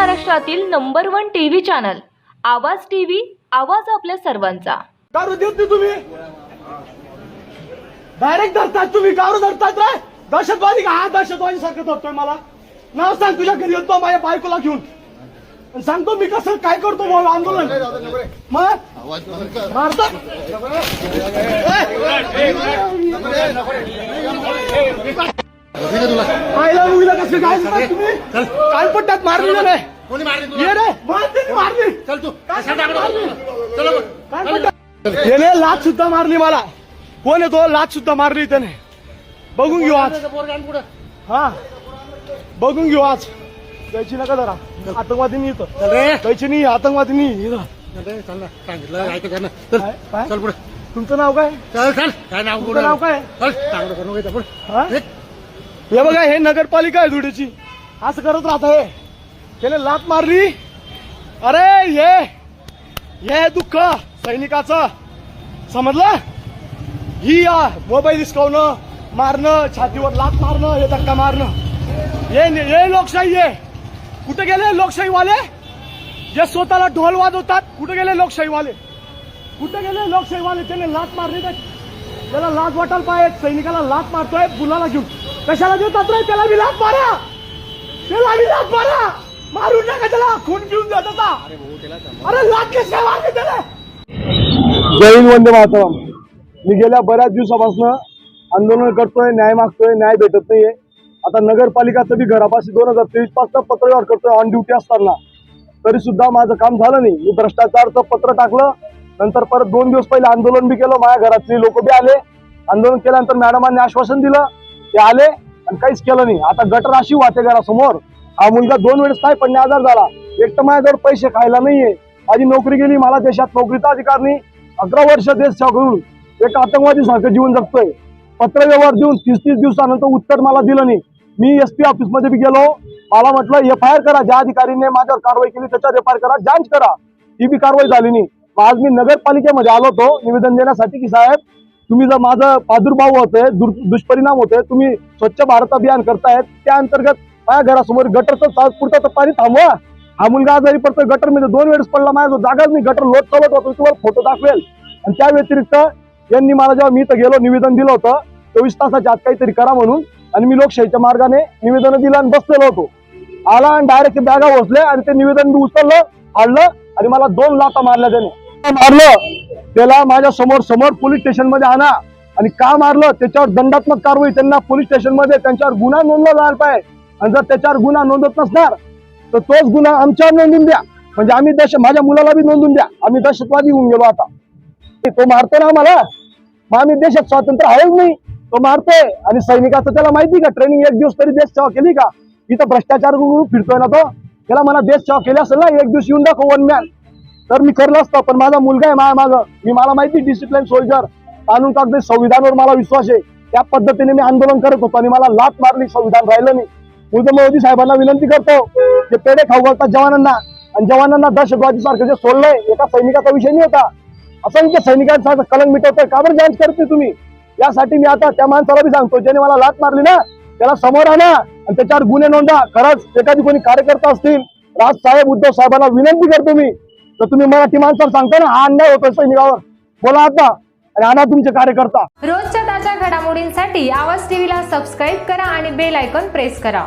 महाराष्ट्रातील number one TV channel Awaaz TV Awaaz आपल्या सर्वांचा दारू देत नाही तुम्ही डायरेक्ट धरतात तुम्ही दारू धरतात रे दहशतवादी का हा दहशतवादी सारखं धरतोय मला नाव सांग तुझ्या घरी येतो माझ्या बायकोला घेऊन आणि सांगतो मी कसं काय करतो भाऊ आंदोलन मग मारतात पाहिलं मुलीला कसं काय सांगता तुम्ही काल पट्ट्यात मारलेलं नाही कोणी मारली तुला? ये रे मारते मारली. चल तू काय कशाला टाकलं? चला बघ. काय म्हणता? त्याने लाच सुद्धा मारली मला. कोण आहे तो? लाच सुद्धा मारली त्याने. बघून घेऊ आज. हा. बघून घेऊ आज. द्यायची नका जरा. आतंकवादी नाही इथं. चल रे. द्यायची नाही आतंकवादी नाही इथं. चल ना. सांगितलं पुढे. तुमचं नाव काय? चल चल. काय नाव काय? चल चांगलं करू. हा? हे बघा हे नगरपालिका आहे धुळीची. असं करत राहत आहे त्याने लात मारली. अरे ये. ये दुःख सैनिकाचं. समजलं? ही या मोबाईल हिसकावणं मारणं छातीवर लात मारणं हे धक्का मारणं. ये ये लोकशाही ये. कुठे गेले लोकशाहीवाले? जे स्वतःला ढोल वाजवतात कुठे गेले लोकशाहीवाले? कुठे गेले लोकशाहीवाले? त्याने लात मारली तर त्याला लाज वाटायला पाहिजे. सैनिकाला लात मारतोय बुलाला घेऊन. कशाला देतात रे? त्याला बी लात मारा. त्याला बी लात मारा. मारून नका त्याला खून घेऊन जात होता अरे लात कशा त्याला. जय हिंद वंदे मातरम. मी गेल्या बऱ्याच दिवसापासून आंदोलन करतोय न्याय मागतोय न्याय भेटत नाहीये. आता नगरपालिकाचं बी घरापाशी दोन हजार तेवीसपासून पत्रव्यवहार करतोय ऑन ड्युटी असताना. तरी सुद्धा माझं काम झालं नाही. मी भ्रष्टाचारचं पत्र टाकलं नंतर परत दोन दिवस पहिले आंदोलन बी केलं माझ्या घरातली लोक बी आले. आंदोलन केल्यानंतर मॅडमांनी आश्वासन दिलं ते आले आणि काहीच केलं नाही. आता गटर अशी वाहते घरासमोर हा मुलगा दोन वेळेस काय पडणे आजार झाला. एक तर माझ्याजवळ पैसे खायला नाहीये. माझी नोकरी गेली मला देशात नोकरीचा अधिकार नाही. अकरा वर्ष देश साकडून एक आतंकवादी सारखं जीवन जगतोय. पत्रव्यवहार देऊन तीस तीस दिवसानंतर उत्तर मला दिलं नाही. मी एस पी ऑफिसमध्ये बी गेलो. मला म्हटलं एफ आय आर करा. ज्या अधिकारीने माझ्यावर कारवाई केली त्याच्यावर एफ आय आर करा. जांच करा. ही बी कारवाई झाली नाही. आज मी नगरपालिकेमध्ये आलो होतो. निवेदन देण्यासाठी की साहेब तुम्ही जर माझं प्रादुर्भाव होतोय दुष्परिणाम होतोय तुम्ही स्वच्छ भारत अभियान करतायत त्या अंतर्गत माझ्या घरासमोर गटरचं तात्पुरतं तर पाणी थांबवा. हा मुलगा आजारी पडतो गटरमध्ये दोन वेळेस पडला माझ्या जागाच मी गटर लोट चालत होतो तुम्हाला फोटो दाखवेल. आणि त्या व्यतिरिक्त यांनी मला जेव्हा मी इथं गेलो निवेदन दिलं होतं चोवीस तासाच्या आत काहीतरी करा म्हणून. आणि मी लोकशाहीच्या मार्गाने निवेदन दिलं आणि बसलेलो होतो. आला आणि डायरेक्ट बॅगा बसले आणि ते निवेदन मी उचललं आणलं आणि मला दोन लाता मारल्या त्याने. मारलं? त्याला माझ्यासमोर समोर पोलीस स्टेशनमध्ये आणा. आणि का मारलं? त्याच्यावर दंडात्मक कारवाई. त्यांना पोलीस स्टेशनमध्ये त्यांच्यावर गुन्हा नोंदला जायला पाहिजे आणि जर त्याच्यावर गुन्हा नोंदत नसणार तर तोच गुन्हा आमच्यावर नोंदून द्या. म्हणजे आम्ही दश माझ्या मुलाला बी नोंदून द्या. आम्ही दहशतवादी होऊन गेलो आता. तो मारतो ना आम्हाला. मग आम्ही देशात स्वातंत्र्य आहेच नाही. तो मारतोय. आणि सैनिकाचं त्याला माहिती का? ट्रेनिंग एक दिवस तरी देश सेवा केली का? इथं भ्रष्टाचार फिरतोय ना तो. त्याला मला देश सेवा केली असेल ना एक दिवस येऊन दाखव वन मॅन तर मी करलं असतं पण माझा मुलगा आहे माझ्या मागं. मी मला माहिती डिसिप्लिन सोल्जर कानून कागदी संविधानावर मला विश्वास आहे. त्या पद्धतीने मी आंदोलन करत होतो आणि मला लात मारली संविधान राहिलं नाही. मोदी साहेबांना विनंती करतो जे पेढे खाऊ घालतात जवानांना. आणि जवानांना दहशतवादी सारखं जे सोडलंय एका सैनिकाचा विषय नाही होता. असंख्य सैनिकांचा कलंक मिटवतोय. का बरं जांच करते तुम्ही? यासाठी मी आता त्या माणसाला बी सांगतो ज्याने मला लात मारली ना त्याला समोर आणा आणि त्याच्यावर गुन्हे नोंदा. खरंच एखादी कोणी कार्यकर्ता असतील राज साहेब उद्धव साहेबांना विनंती करतो मी. तर तुम्ही मराठी माणसाला सांगता ना हा अन्याय होतोय सैनिकावर. बोला आता आणि आणा तुमचे कार्यकर्ता. रोजच्या ताज्या घडामोडींसाठी आवाज टीव्हीला सबस्क्राईब करा आणि बेल आयकॉन प्रेस करा.